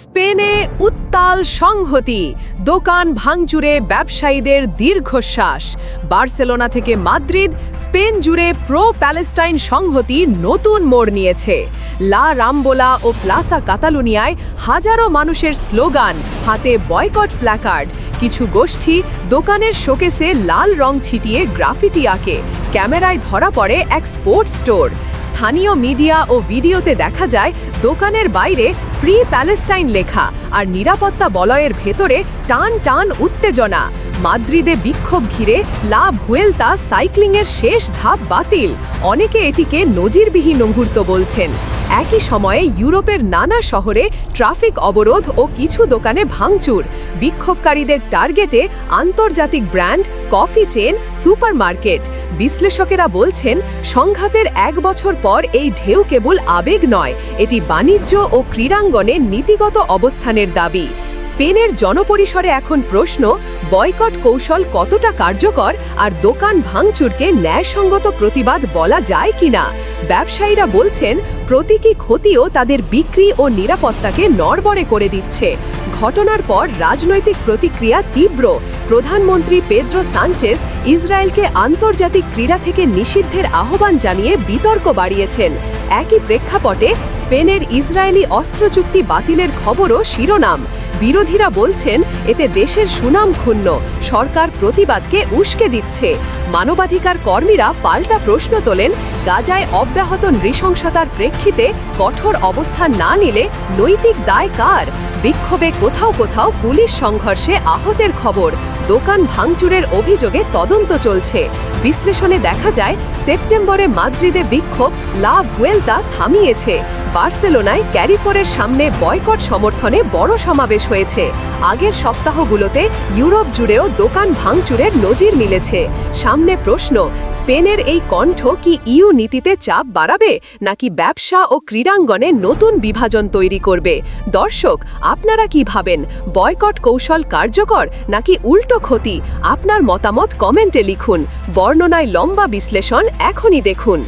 স্পেনে উত্তাল সংহতি, দোকান ভাঙচুরে ব্যবসায়ীদের দীর্ঘশ্বাস। বার্সেলোনা থেকে মাদ্রিদ, স্পেন জুড়ে প্রো প্যালেস্টাইন সংহতি নতুন মোড় নিয়েছে। লা রামবোলা ও প্লাসা কাতালুনিয়ায় হাজারো মানুষের স্লোগান, হাতে বয়কট প্ল্যাকার্ড। কিছু গোষ্ঠী দোকানের শোকেসে লাল রং ছিটিয়ে গ্রাফিটি আঁকে। ক্যামেরায় ধরা পড়ে এক স্পোর্টস স্টোর। স্থানীয় মিডিয়া ও ভিডিওতে দেখা যায়, দোকানের বাইরে ফ্রি প্যালেস্টাইন লেখা আর নিরাপত্তা বলয়ের ভেতরে টান টান উত্তেজনা। মাদ্রিদে বিক্ষোভ ঘিরে লা ভুয়েলতা সাইক্লিংয়ের শেষ ধাপ বাতিল। অনেকে এটিকে নজিরবিহীন মুহূর্ত বলছেন। একই সময়ে ইউরোপের নানা শহরে ট্রাফিক অবরোধ ও কিছু দোকানে ভাঙচুর। বিক্ষোভকারীদের টার্গেটে আন্তর্জাতিক ব্র্যান্ড কফি চেন সুপারমার্কেট। বিশ্লেষকেরা বলছেন, সংঘাতের এক বছর পর এই ঢেউ কেবল আবেগ নয়, এটি বাণিজ্য ও ক্রীড়াঙ্গনের নীতিগত অবস্থানের দাবি। স্পেনের জনপরিসরে এখন প্রশ্ন, বয়কট কৌশল কতটা কার্যকর আর দোকান ভাঙচুরকে ন্যায়সঙ্গত প্রতিবাদ বলা যায় কিনা? ব্যবসায়ীরা বলছেন, প্রতীকী ক্ষতিও তাদের বিক্রি ও নিরাপত্তাকে নড়বড়ে করে দিচ্ছে। ঘটনার পর রাজনৈতিক প্রতিক্রিয়া তীব্র। প্রধানমন্ত্রী পেদ্রো সানচেস ইসরায়েলকে আন্তর্জাতিক ক্রীড়া থেকে নিষিদ্ধের আহ্বান জানিয়ে বিতর্ক বাড়িয়েছেন। একই প্রেক্ষাপটে স্পেনের ইসরায়েলি অস্ত্র চুক্তি বাতিলের খবরও শিরোনাম। বিরোধীরা বলছেন, এতে দেশের সুনাম ক্ষুণ্ণ, সরকার প্রতিবাদকে উস্কে দিচ্ছে। মানবাধিকার কর্মীরা পাল্টা প্রশ্ন তোলেন, গাজায় অব্যাহত নৃশংসতার প্রেক্ষিতে কঠোর অবস্থান না নিলে নৈতিক দায় কার? বিক্ষোভে কোথাও কোথাও পুলিশ সংঘর্ষে আহতের খবর। দোকান ভাঙচুরের অভিযোগে তদন্ত চলছে। বিশ্লেষণে দেখা যায়, সেপ্টেম্বরে মাদ্রিদে বিক্ষোভ লা ভুয়েলতা থামিয়েছে। বার্সেলোনায় ক্যারিফোরের সামনে বয়কট সমর্থনে বড় সমাবেশ হয়েছে। আগের সপ্তাহগুলোতে ইউরোপ জুড়েও দোকান ভাঙচুরের নজির মিলেছে। সামনে প্রশ্ন, স্পেনের এই কণ্ঠ কি ইউ নীতিতে চাপ বাড়াবে, নাকি ব্যবসা ও ক্রীড়াঙ্গনে নতুন বিভাজন তৈরি করবে? দর্শক আপনারা কি ভাবেন? বয়কট কৌশল কার্যকর নাকি উল্টো ক্ষতি? আপনার মতামত কমেন্টে লিখুন। বর্ণনায় লম্বা বিশ্লেষণ এখনই দেখুন।